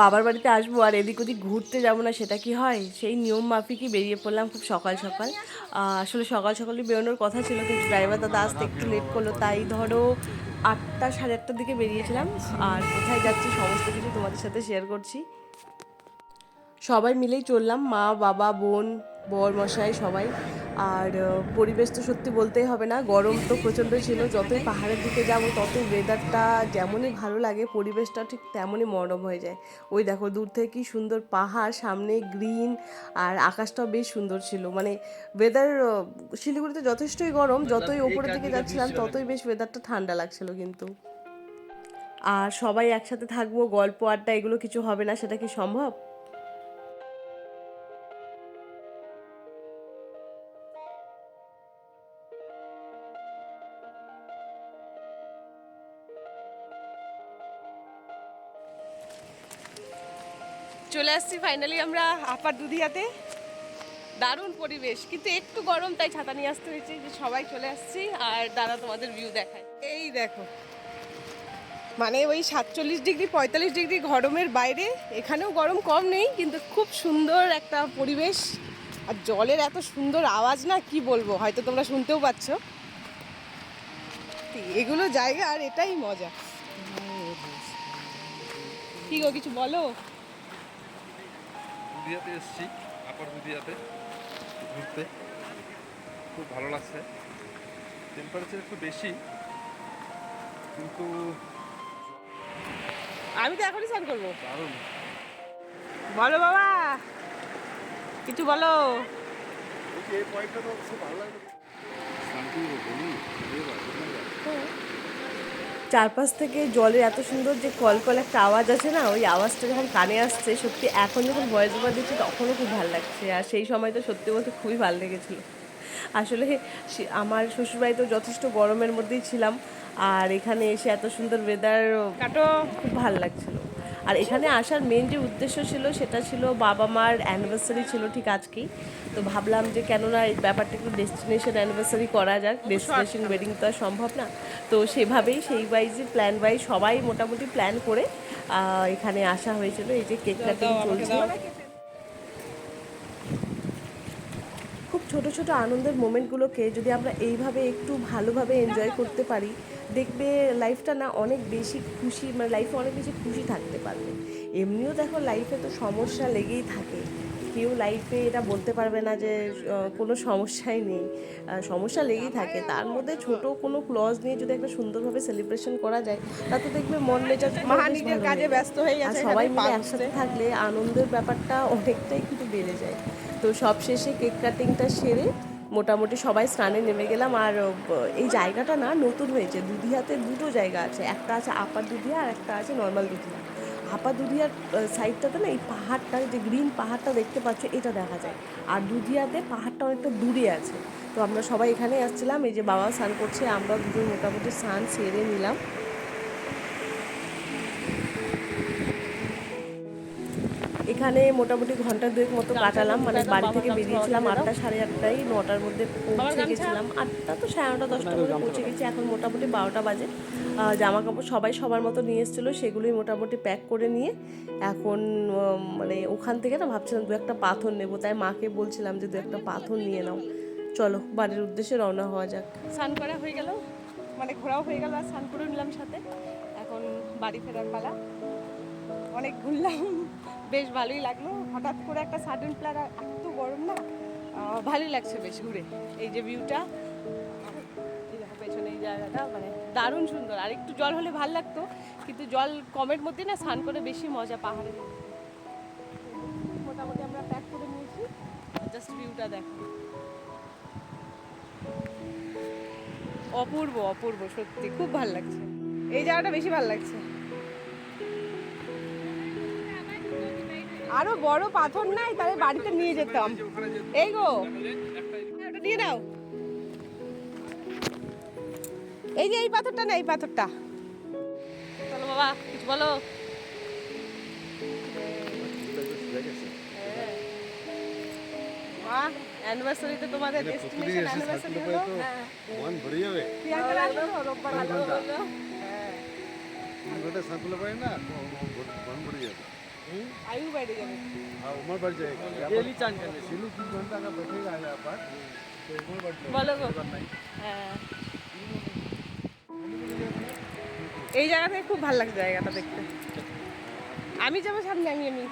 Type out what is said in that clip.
বাবার বাড়িতে আসব আর এদিক ওদিক ঘুরতে যাব না, সেটা কি হয়? সেই নিয়ম মাফিকই বেরিয়ে পড়লাম খুব সকাল সকাল। আসলে সকাল সকালই বেরোনোর কথা ছিল, কিন্তু ড্রাইভার দাদা আসতে একটু লেট করল, তাই ধরো আটটা, সাড়ে আটটার দিকে বেরিয়েছিলাম। আর কোথায় যাচ্ছি সমস্ত কিছু তোমাদের সাথে শেয়ার করছি। সবাই মিলেই চললাম, মা, বাবা, বোন বর মশাই সবাই। আর পরিবেশ তো সত্যি বলতেই হবে না। গরম তো প্রচণ্ড ছিল। যতই পাহাড়ের দিকে যাব ততই ওয়েদারটা যেমনই ভালো লাগে পরিবেশটা ঠিক তেমনই মনোরম হয়ে যায়। ওই দেখো দূর থেকে কি সুন্দর পাহাড় সামনে গ্রিন আর আকাশটাও বেশ সুন্দর ছিল। মানে ওয়েদার শিলিগুড়িতে যথেষ্টই গরম। যতই ওপরের দিকে যাচ্ছিলাম ততই বেশ ওয়েদারটা ঠান্ডা লাগছিল কিন্তু। আর সবাই একসাথে থাকব গল্প আড্ডা এগুলো কিছু হবে না সেটা কি সম্ভব? চলে আসছি ফাইনালি আমরা আপার দুধিয়াতে। দারুণ পরিবেশ কিন্তু একটু গরম তাই ছাতা নিয়ে আসতে হয়েছে যে সবাই চলে আসছি আর দাদা তোমাদের ভিউ দেখায়। এই দেখো মানে ওই সাতচল্লিশ ডিগ্রি পঁয়তাল্লিশ ডিগ্রি গরমের বাইরে এখানেও গরম কম নেই কিন্তু খুব সুন্দর একটা পরিবেশ। আর জলের এত সুন্দর আওয়াজ না কি বলব হয়তো তোমরা শুনতেও পাচ্ছ। এগুলো জায়গা আর এটাই মজা। কি গো কিছু বলো? দুধিয়াতে এসেছি আপার দুধিয়াতে ঘুরতে। খুব ভালো লাগছে। টেম্পারেচার একটু বেশি কিন্তু আমি তো এখনই স্নান করব। দারুণ। বলো বাবা কিছু বলো। এই পয়েন্টটা তো খুব ভালো লাগবে শান্তি বলি? চারপাশ থেকে জলের এত সুন্দর যে কল কল একটা আওয়াজ আছে না ওই আওয়াজটা যখন কানে আসছে সত্যি এখন যখন ভয়েস ওভার দিচ্ছি তখনও খুব ভালো লাগছে। আর সেই সময় তো সত্যি বলতে খুবই ভালো লেগেছিল। আসলে আমার শ্বশুরবাড়িতেও যথেষ্ট গরমের মধ্যেই ছিলাম। আর এখানে এসে এত সুন্দর ওয়েদার কাটো। খুব ভালো লাগছিল। আর এখানে আসার মেন যে উদ্দেশ্য ছিল সেটা ছিল বাবা মার অ্যানিভার্সারি ছিল ঠিক আজকেই। তো ভাবলাম যে কেননা এই ব্যাপারটা একটু ডেস্টিনেশন অ্যানিভার্সারি করা যাক ডেস্টিনেশন ওয়েডিং তো আর সম্ভব না। তো সেভাবেই সেই ওয়াইজে প্ল্যান ওয়াইজ সবাই মোটামুটি প্ল্যান করে আহ, এখানে আসা হয়েছিল। এই যে কেক কাটিং চলছে। ছোট ছোট আনন্দের মোমেন্টগুলোকে যদি আমরা এইভাবে একটু ভালোভাবে এনজয় করতে পারি দেখবে লাইফটা না অনেক বেশি খুশি মানে লাইফে অনেক বেশি খুশি থাকতে পারবে। এমনিও দেখো লাইফে তো সমস্যা লেগেই থাকে। কেউ লাইফে এটা বলতে পারবে না যে কোনো সমস্যাই নেই। সমস্যা লেগেই থাকে। তার মধ্যে ছোট কোনো ক্লজ নিয়ে যদি একটা সুন্দরভাবে সেলিব্রেশন করা যায় তাতে দেখবে মন মেজাজ কাজে ব্যস্ত হয়ে গেছে সবাই মিলে একসাথে থাকলে আনন্দের ব্যাপারটা অনেকটাই কিন্তু বেড়ে যায়। তো সব শেষে কেক কাটিংটা সেরে মোটামুটি সবাই স্নানে নেমে গেলাম। আর এই জায়গাটা না নতুন হয়েছে। দুধিয়াতে দুটো জায়গা আছে। একটা আছে আপার দুধিয়া আর একটা আছে নর্মাল দুধিয়া আপার দুধিয়ার সাইডটাতে না এই পাহাড়টা যে গ্রিন পাহাড়টা দেখতে পাচ্ছ, এটা দেখা যায়। আর দুধিয়াতে পাহাড়টা অনেকটা দূরে আছে। তো আমরা সবাই এখানে আসছিলাম। এই যে বাবা স্নান করছে, আমরা দুজন মোটামুটি স্নান সেরে নিলাম। এখানে মোটামুটি ঘণ্টা দুয়েক মতো কাটালাম। মানে বাড়ি থেকে বেরিয়েছিলাম আটটা সাড়ে আটটায়, নটার মধ্যে পৌঁছে গেছিলাম। আটটা তো সাড়ে নটা, দশটার মধ্যে পৌঁছে গেছি। এখন মোটামুটি বারোটা বাজে। জামা কাপড় সবাই সবার মতো নিয়ে এসেছিল, সেগুলোই মোটামুটি প্যাক করে নিয়ে এখন মানে ওখান থেকে না ভাবছিলাম দু একটা পাথর নেব। তাই মাকে বলছিলাম যে দু একটা পাথর নিয়ে নাও। চলো, বাড়ির উদ্দেশ্যে রওনা হওয়া যাক। স্নান করা হয়ে গেল। মানে ঘোরাও হয়ে গেল আর স্নান করে নিলাম সাথে। এখন বাড়ি ফেরার পালা। অনেক ঘুরলাম। বেশ ভালোই লাগল। হঠাৎ করে একটা সাডেন প্ল্যান এত গরম না ভালোই লাগছে বেশ ঘুরে। এই যে ভিউটা পেছনে এই জায়গাটা মানে দারুণ সুন্দর। আর একটু জল হলে ভালো লাগতো, কিন্তু জল কমের মধ্যে না স্নান করে বেশি মজা পাহাড়ে মোটামুটি আমরা প্যাক করে নিয়েছি। জাস্ট ভিউটা দেখো। অপূর্ব অপূর্ব, সত্যি, খুব ভালো লাগছে। এই জায়গাটা বেশি ভালো লাগছে। আরও বড় পাথর নাই তাহলে বাড়িতে নিয়ে যেতাম। এই গো। ওটা নিয়ে নাও এই যে এই পাথরটা না এই পাথরটা। চলো বাবা কিছু বলো। অ্যানিভার্সারিতে তোমাদের ডেস্টিনেশন অ্যানিভার্সারি হলো? হ্যাঁ। মন ভরে যাবে। প্রিয়াঙ্কা আসলো রোববার ভালো ঘণ্টা সাঁকুলে পাই না মন ভরে যাবে। এই জায়গাটা খুব ভালো লাগে জায়গাটা দেখতে। আমি যাব সামনে আমি আমি।